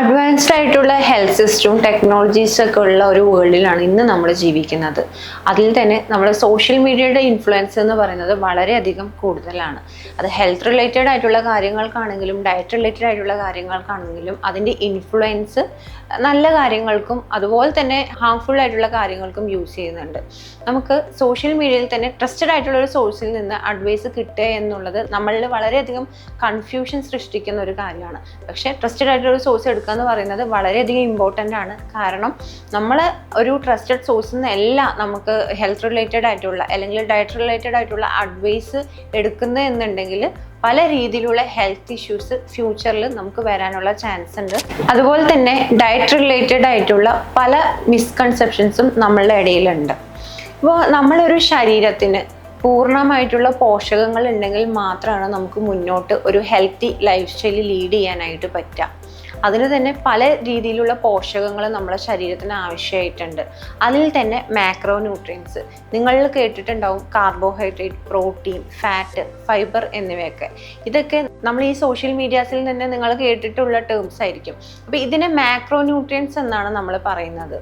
Advanced ആയിട്ടുള്ള health സിസ്റ്റവും technologies ഒക്കെ ഉള്ള ഒരു വേൾഡിലാണ് ഇന്ന് നമ്മൾ ജീവിക്കുന്നത്. അതിൽ തന്നെ നമ്മുടെ സോഷ്യൽ മീഡിയയുടെ ഇൻഫ്ലുവൻസ് എന്ന് പറയുന്നത് വളരെയധികം കൂടുതലാണ്. അത് ഹെൽത്ത് റിലേറ്റഡ് ആയിട്ടുള്ള കാര്യങ്ങൾക്കാണെങ്കിലും ഡയറ്റ് റിലേറ്റഡ് ആയിട്ടുള്ള കാര്യങ്ങൾക്കാണെങ്കിലും അതിന്റെ ഇൻഫ്ലുവൻസ് നല്ല കാര്യങ്ങൾക്കും അതുപോലെ തന്നെ ഹാംഫുൾ ആയിട്ടുള്ള കാര്യങ്ങൾക്കും യൂസ് ചെയ്യുന്നുണ്ട്. നമുക്ക് സോഷ്യൽ മീഡിയയിൽ തന്നെ ട്രസ്റ്റഡ് ആയിട്ടുള്ള ഒരു സോഴ്സിൽ നിന്ന് അഡ്വൈസ് കിട്ടുക എന്നുള്ളത് നമ്മളിൽ വളരെയധികം കൺഫ്യൂഷൻ സൃഷ്ടിക്കുന്ന ഒരു കാര്യമാണ്. പക്ഷേ ട്രസ്റ്റഡ് ആയിട്ടുള്ള ഒരു സോഴ്സ് എടുക്കുക എന്ന് പറയുന്നത് വളരെയധികം ഇമ്പോർട്ടന്റ് ആണ്. കാരണം നമ്മൾ ഒരു ട്രസ്റ്റഡ് സോഴ്സിൽ നിന്ന് എല്ലാം നമുക്ക് ഹെൽത്ത് റിലേറ്റഡ് ആയിട്ടുള്ള അല്ലെങ്കിൽ ഡയറ്റ് റിലേറ്റഡ് ആയിട്ടുള്ള അഡ്വൈസ് എടുക്കുന്നത് എന്നുണ്ടെങ്കിൽ പല രീതിയിലുള്ള ഹെൽത്ത് ഇഷ്യൂസ് ഫ്യൂച്ചറിൽ നമുക്ക് വരാനുള്ള ചാൻസ് ഉണ്ട്. അതുപോലെ തന്നെ ഡയറ്റ് റിലേറ്റഡ് ആയിട്ടുള്ള പല മിസ്കൺസെപ്ഷൻസും നമ്മളുടെ ഇടയിലുണ്ട്. ഇപ്പോൾ നമ്മളൊരു ശരീരത്തിന് പൂർണമായിട്ടുള്ള പോഷകങ്ങൾ ഉണ്ടെങ്കിൽ മാത്രമാണ് നമുക്ക് മുന്നോട്ട് ഒരു ഹെൽത്തി ലൈഫ് സ്റ്റൈൽ ലീഡ് ചെയ്യാനായിട്ട് പറ്റുക. അതിന് തന്നെ പല രീതിയിലുള്ള പോഷകങ്ങൾ നമ്മുടെ ശരീരത്തിന് ആവശ്യമായിട്ടുണ്ട് അതിൽ തന്നെ മാക്രോ ന്യൂട്രിയൻസ് നിങ്ങൾ കേട്ടിട്ടുണ്ടാവും കാർബോഹൈഡ്രേറ്റ് പ്രോട്ടീൻ ഫാറ്റ് ഫൈബർ എന്നിവയൊക്കെ. ഇതൊക്കെ നമ്മൾ ഈ സോഷ്യൽ മീഡിയാസിൽ തന്നെ നിങ്ങൾ കേട്ടിട്ടുള്ള ടേംസ് ആയിരിക്കും. അപ്പോൾ ഇതിനെ മാക്രോ ന്യൂട്രിയൻസ് എന്നാണ് നമ്മൾ പറയുന്നത്.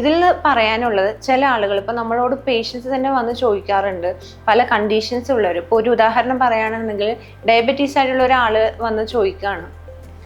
ഇതിൽ പറയാനുള്ളത് ചില ആളുകൾ ഇപ്പോൾ നമ്മളോട് പേഷ്യൻസ് തന്നെ വന്ന് ചോദിക്കാറുണ്ട് പല കണ്ടീഷൻസ് ഉള്ളവർ ഇപ്പോൾ ഒരു ഉദാഹരണം പറയുകയാണെന്നുണ്ടെങ്കിൽ ഡയബറ്റീസ് ആയിട്ടുള്ള ഒരാൾ വന്ന് ചോദിക്കുകയാണ്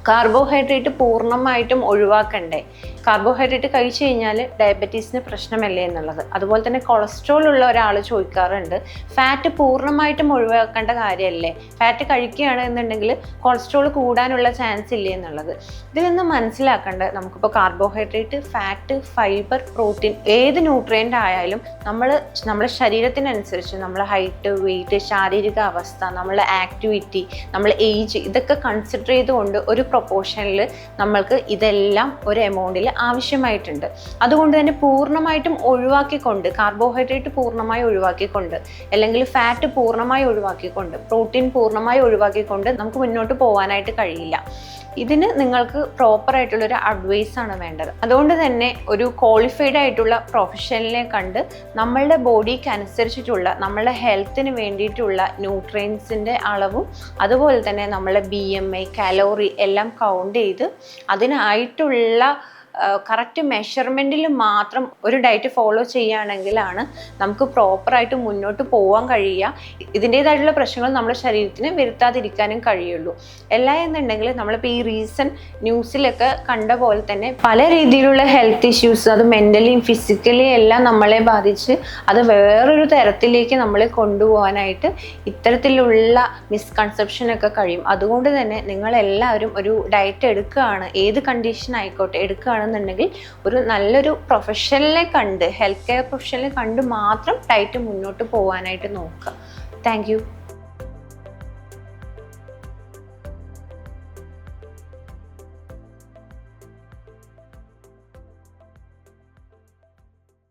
കാർബോഹൈഡ്രേറ്റ് പൂർണമായിട്ടും ഒഴിവാക്കണ്ടേ? കാർബോഹൈഡ്രേറ്റ് കഴിച്ചു കഴിഞ്ഞാൽ ഡയബറ്റീസിന് പ്രശ്നമല്ലേ എന്നുള്ളത്. അതുപോലെ തന്നെ കൊളസ്ട്രോൾ ഉള്ള ഒരാൾ ചോദിക്കാറുണ്ട് ഫാറ്റ് പൂർണമായിട്ടും ഒഴിവാക്കേണ്ട കാര്യമല്ലേ ഫാറ്റ് കഴിക്കുകയാണ് എന്നുണ്ടെങ്കിൽ കൊളസ്ട്രോൾ കൂടാനുള്ള ചാൻസ് ഇല്ലേ? എന്നുള്ളത്. ഇതിൽ നിന്ന് മനസ്സിലാക്കേണ്ടത് നമുക്കിപ്പോൾ കാർബോഹൈഡ്രേറ്റ് ഫാറ്റ് ഫൈബർ പ്രോട്ടീൻ ഏത് ന്യൂട്രിയന്റ് ആയാലും നമ്മൾ നമ്മുടെ ശരീരത്തിനനുസരിച്ച് നമ്മുടെ ഹൈറ്റ് വെയിറ്റ് ശാരീരിക അവസ്ഥ നമ്മളെ ആക്ടിവിറ്റി നമ്മളെ ഏജ് ഇതൊക്കെ കൺസിഡർ ചെയ്തുകൊണ്ട് ഒരു പ്രൊപ്പോർഷനിൽ നമ്മൾക്ക് ഇതെല്ലാം ഒരു എമൗണ്ടിൽ ആവശ്യമായിട്ടുണ്ട്. അതുകൊണ്ട് തന്നെ പൂർണമായിട്ടും ഒഴിവാക്കിക്കൊണ്ട് കാർബോഹൈഡ്രേറ്റ് പൂർണമായി ഒഴിവാക്കിക്കൊണ്ട് അല്ലെങ്കിൽ ഫാറ്റ് പൂർണമായി ഒഴിവാക്കിക്കൊണ്ട് പ്രോട്ടീൻ പൂർണമായി ഒഴിവാക്കിക്കൊണ്ട് നമുക്ക് മുന്നോട്ട് പോകാനായിട്ട് കഴിയില്ല. ഇതിന് നിങ്ങൾക്ക് പ്രോപ്പർ ആയിട്ടുള്ള ഒരു അഡ്വൈസ് ആണ് വേണ്ടത്. അതുകൊണ്ട് തന്നെ ഒരു ക്വാളിഫൈഡ് ആയിട്ടുള്ള പ്രൊഫഷണലിനെ കണ്ട് നമ്മളുടെ ബോഡിക്ക് അനുസരിച്ചിട്ടുള്ള നമ്മളുടെ ഹെൽത്തിന് വേണ്ടിയിട്ടുള്ള ന്യൂട്രിയൻസിന്റെ അളവും അതുപോലെ തന്നെ നമ്മളുടെ ബി എം ഐ കലോറി എല്ലാം കൗണ്ട് ചെയ്ത് അതിനായിട്ടുള്ള കറക്റ്റ് മെഷർമെന്റിൽ മാത്രം ഒരു ഡയറ്റ് ഫോളോ ചെയ്യുകയാണെങ്കിലാണ് നമുക്ക് പ്രോപ്പറായിട്ട് മുന്നോട്ട് പോകാൻ കഴിയുക. ഇതിന്റേതായിട്ടുള്ള പ്രശ്നങ്ങൾ നമ്മുടെ ശരീരത്തിന് വരുത്താതിരിക്കാനും കഴിയുള്ളൂ. അല്ല എന്നുണ്ടെങ്കിൽ നമ്മളിപ്പോൾ ഈ റീസൺ ന്യൂസിലൊക്കെ കണ്ട പോലെ തന്നെ പല രീതിയിലുള്ള ഹെൽത്ത് ഇഷ്യൂസ് അത് മെന്റലിയും ഫിസിക്കലിയും എല്ലാം നമ്മളെ ബാധിച്ച് അത് വേറൊരു തരത്തിലേക്ക് നമ്മളെ കൊണ്ടുപോകാനായിട്ട് ഇത്തരത്തിലുള്ള മിസ്കൺസെപ്ഷനൊക്കെ കഴിയും. അതുകൊണ്ട് തന്നെ നിങ്ങളെല്ലാവരും ഒരു ഡയറ്റ് എടുക്കുകയാണ്. ഏത് കണ്ടീഷൻ ആയിക്കോട്ടെ എടുക്കുകയാണെന്നുണ്ടെങ്കിൽ ഒരു നല്ലൊരു പ്രൊഫഷണലിനെ കണ്ട് ഹെൽത്ത് കെയർ പ്രൊഫഷണലിനെ കണ്ട് മാത്രം ടൈറ്റ് മുന്നോട്ട് പോകാനായിട്ട് നോക്കുക. താങ്ക്